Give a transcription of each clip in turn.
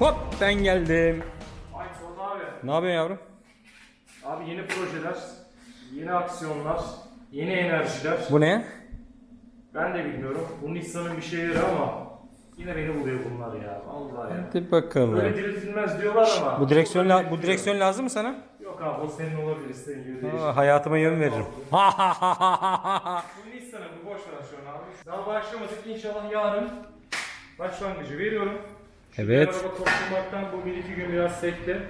Hop ben geldim. Ay Suat abi. Ne yapıyorsun yavrum? Abi yeni projeler, yeni aksiyonlar, yeni enerjiler. Bu ne? Ben de bilmiyorum. Bu Nissan'ın bir şeyleri ama yine beni buluyor bunlar ya. Vallahi ya. Hadi bakalım. Böyle diriltilmez diyorlar ama. Bu direksiyon la- bu direksiyon lazım mı sana? yok. Abi o senin olabilir istediğin gibi değil. Aa, hayatıma yön veririm. Bu Nissan'ın bu boş ver şu an abi. Daha başlamadık inşallah yarın başlangıcı veriyorum. Çünkü Evet. Araba toplamaktan bu bir iki gün biraz sekti.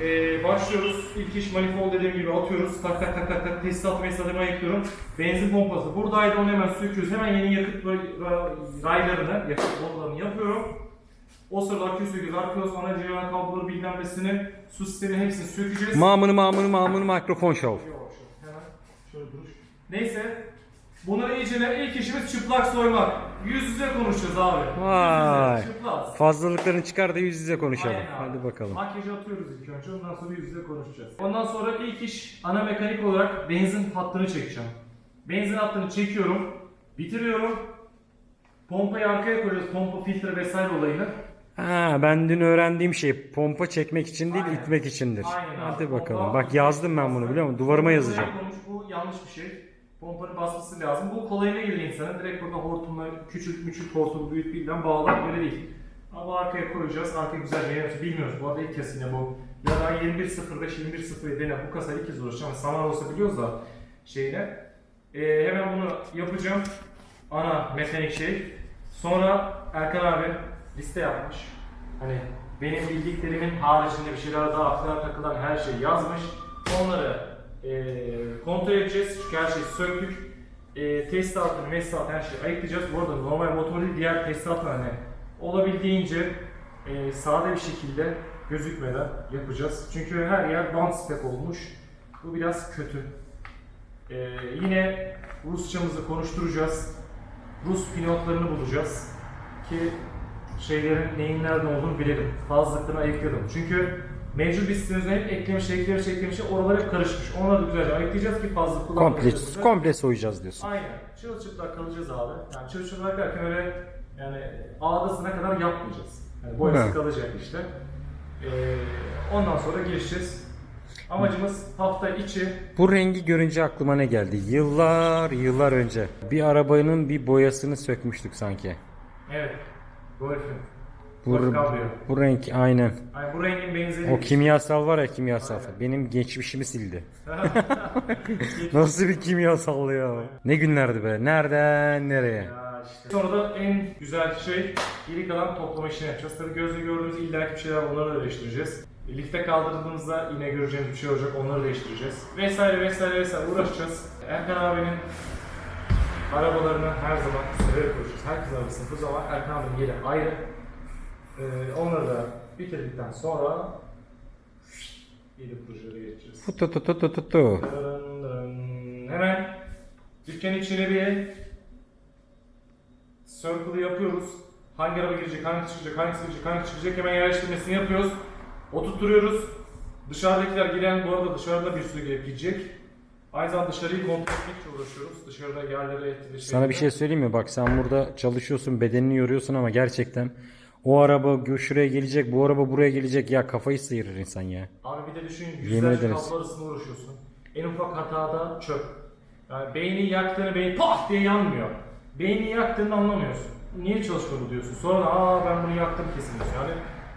Ee, başlıyoruz. İlk iş manifold dediğim gibi atıyoruz. Tak tak tak tak tak tesisatı mesafemi ayıklıyorum. Benzin pompası buradaydı onu hemen söküyoruz. Hemen yeni yakıt ra- ra- raylarını, yakıt borularını yapıyorum. O sırada aküyü söküyoruz. Arkıyoruz ana civan kabloları bilmem nesini, su sistemi hepsini sökeceğiz. mamını mamını mamını mikrofon şov. Hemen şöyle duruş. Neyse. Bunları iyice ilk işimiz çıplak soymak. Yüz yüze konuşacağız abi. Vay. Yüz yüze. Fazlalıklarını çıkar da yüz yüze konuşalım. Aynen abi. Hadi bakalım. Makyajı atıyoruz ilk önce ondan sonra yüz yüze konuşacağız. Ondan sonra ilk iş ana mekanik olarak benzin hattını çekeceğim. Benzin hattını çekiyorum. Bitiriyorum. Pompayı arkaya koyuyoruz. Pompa filtre vesaire olayını. Ha ben dün öğrendiğim şey pompa çekmek için değil Aynen. itmek içindir. Aynen abi. Hadi bakalım. Pompa- Bak yazdım ben bunu biliyor musun? Duvarıma yazacağım. Bu yanlış bir şey. Pompanın basması lazım. Bu kolayına geliyor insanın. Direkt burada hortumla küçük küçük hortum büyük birden bağlar öyle değil. Ama arkaya koyacağız. Arkaya güzel bir Bilmiyoruz. Bu arada ilk yine bu. Ya da 21.05, 21.07 dene. Bu kasayla ilk kez uğraşacağım. Saman olsa biliyoruz da şeyine. Ee, hemen bunu yapacağım. Ana mekanik şey. Sonra Erkan abi liste yapmış. Hani benim bildiklerimin haricinde bir şeyler daha aklına takılan her şeyi yazmış. Onları kontrol edeceğiz çünkü her şeyi söktük. Eee tesisatını, mesisatını her şeyi ayıklayacağız. Bu arada normal motor değil, diğer tesisatlar hani olabildiğince eee sade bir şekilde gözükmeden yapacağız. Çünkü her yer band spec olmuş. Bu biraz kötü. Eee, yine Rusçamızı konuşturacağız. Rus pilotlarını bulacağız ki şeylerin neyin nerede olduğunu bilelim. Fazlalıklarını ayıklayalım. Çünkü mevcut listemizde hep eklemiş, eklemiş, eklemiş, oralar hep karışmış. Onları da güzelce ayıklayacağız ki fazla Komple, kullanmayacağız. komple soyacağız diyorsun. Aynen. Çırılçıplak kalacağız abi. Yani çırılçıplak derken öyle yani ağdasına kadar yapmayacağız. Yani boyası Evet. kalacak işte. Ee, ondan sonra girişeceğiz. Amacımız hafta içi Bu rengi görünce aklıma ne geldi? Yıllar yıllar önce bir arabanın bir boyasını sökmüştük sanki. evet Golf'ün. Bu, bu renk aynen. Yani bu rengin benzeri. O kimyasal var ya kimyasal. Benim geçmişimi sildi. Nasıl bir kimyasal ya? Ne günlerdi be? Nereden nereye? Ya işte. Sonra da en güzel şey geri kalan toplama işini yapacağız. Tabii gözle gördüğümüz illaki bir şeyler onları da değiştireceğiz. E, Lifte kaldırdığımızda yine göreceğimiz bir şey olacak onları değiştireceğiz. Vesaire vesaire vesaire uğraşacağız. Erkan abinin arabalarını her zaman severek konuşuyoruz. Herkes arabasını bu zaman Erkan abinin yeri ayrı. Ee, onları da bitirdikten sonra yeni projelere geçeceğiz. Tu tu tu tu tu tu tu. Dırın dırın. Hemen dükkan içine bir circle yapıyoruz. Hangi araba girecek, hangisi çıkacak, hangisi girecek, hangisi çıkacak hemen yerleştirmesini yapıyoruz. Oturtturuyoruz. Dışarıdakiler giren, bu arada dışarıda bir sürü gelip gidecek. Aynı zamanda dışarıyı kontrol etmekle uğraşıyoruz. Dışarıda yerlere etkili Sana bir şey söyleyeyim mi? Bak sen burada çalışıyorsun, bedenini yoruyorsun ama gerçekten o araba gö- şuraya gelecek, bu araba buraya gelecek. Ya kafayı sıyırır insan ya. Abi bir de düşün Yemin yüzlerce ederiz. arasında uğraşıyorsun. En ufak hatada çöp. Yani beyni yaktığını beyin pat diye yanmıyor. Beyni yaktığını anlamıyorsun. Niye çalışmadı diyorsun. Sonra da aa ben bunu yaktım kesin diyorsun. Yani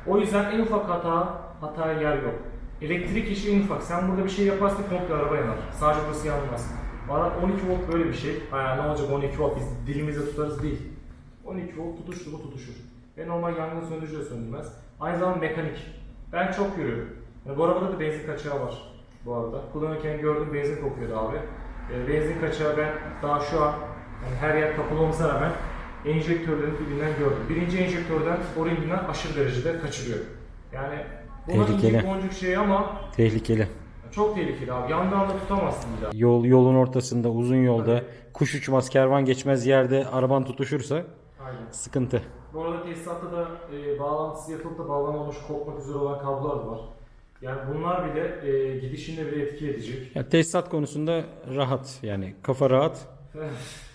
o yüzden en ufak hata, hataya yer yok. Elektrik işi en ufak. Sen burada bir şey yaparsın komple araba yanar. Sadece burası yanmaz. Bana 12 volt böyle bir şey. Ha ne olacak 12 volt biz dilimizde tutarız değil. 12 volt tutuştu mu tutuşur. Ve normal yangın söndürücü de söndürmez. Aynı zamanda mekanik. Ben çok görüyorum. Yani bu arabada da benzin kaçağı var bu arada. Kullanırken gördüm benzin kokuyordu abi. E, benzin kaçağı ben daha şu an yani her yer kapalı olmasına rağmen enjektörlerin dibinden gördüm. Birinci enjektörden oranginden aşırı derecede kaçırıyor. Yani bunun Tehlikeli. boncuk şey ama Tehlikeli. çok tehlikeli abi. Yandan da tutamazsın bir daha. Yol yolun ortasında, uzun yolda, kuş uçmaz, kervan geçmez yerde araban tutuşursa Aynen. sıkıntı. Bu arada tesisatta da e, bağlantısı yapılıp da bağlanmamış kopmak üzere olan kablolar da var. Yani bunlar bile e, gidişinde bile etki edecek. Ya tesisat konusunda rahat yani kafa rahat.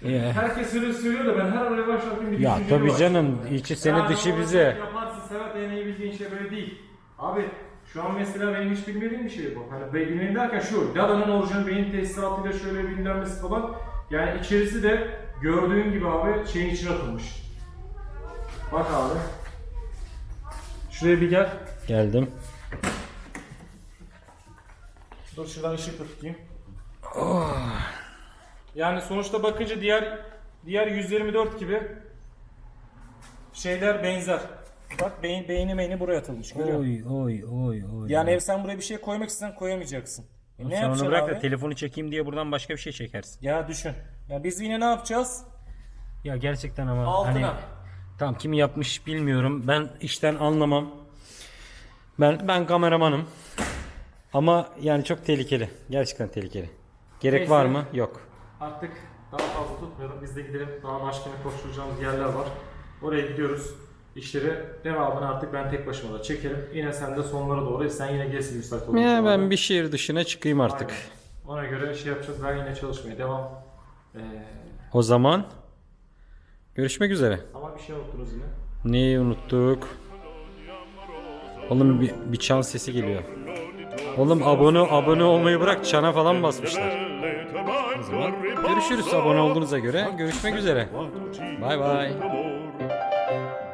Ya, Herkes öyle söylüyor da ben her araya başlarken bir ya tabii başlıyorum canım içi seni Yani dışı o bize. Yaparsın Serhat en iyi bildiğin şey böyle değil. Abi şu an mesela benim hiç bilmediğim bir şey bu. Hani be- bilmediğim derken şu, Lada'nın orijinal beyin tesisatıyla şöyle bilinmesi falan. Yani içerisi de gördüğün gibi abi şeyin içine atılmış. Bak abi. Şuraya bir gel. Geldim. Dur şuradan ışıkla tutayım. Yani sonuçta bakınca diğer diğer 124 gibi şeyler benzer. Bak beyin beyni meyni buraya atılmış görüyor? Oy oy oy oy. Yani ev sen buraya bir şey koymak istesen koyamayacaksın. E ne Sen onu yapacaksın bırak abi? da telefonu çekeyim diye buradan başka bir şey çekersin. Ya düşün. Ya biz yine ne yapacağız? Ya gerçekten ama Altına. hani tamam kim yapmış bilmiyorum. Ben işten anlamam. Ben ben kameramanım. Ama yani çok tehlikeli. Gerçekten tehlikeli. Gerek Neyse. var mı? Yok. Artık daha fazla tutmayalım. Biz de gidelim. Daha başka ne koşturacağımız yerler var. Oraya gidiyoruz. İşleri devamını artık ben tek başıma da çekerim. Yine sen de sonlara doğru sen yine gelsin müsait. Ya abi. ben bir şehir dışına çıkayım artık. Aynen. Ona göre şey yapacağız. Ben yine çalışmaya devam. Ee, O zaman görüşmek üzere. ama bir şey unuttunuz yine. Neyi unuttuk? Oğlum bir, bir çan sesi geliyor. Oğlum abone abone olmayı bırak çana falan basmışlar. O zaman görüşürüz abone olduğunuza göre. Görüşmek üzere. Bye bye.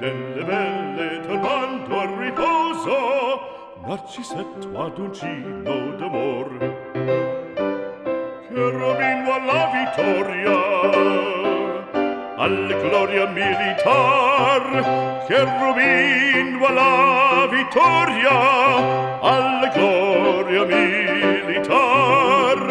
Delle belle turbando al riposo, Narcisetto ad uncino d'amor. Che Robino alla vittoria, alla gloria militar che va alla vittoria alla gloria militar.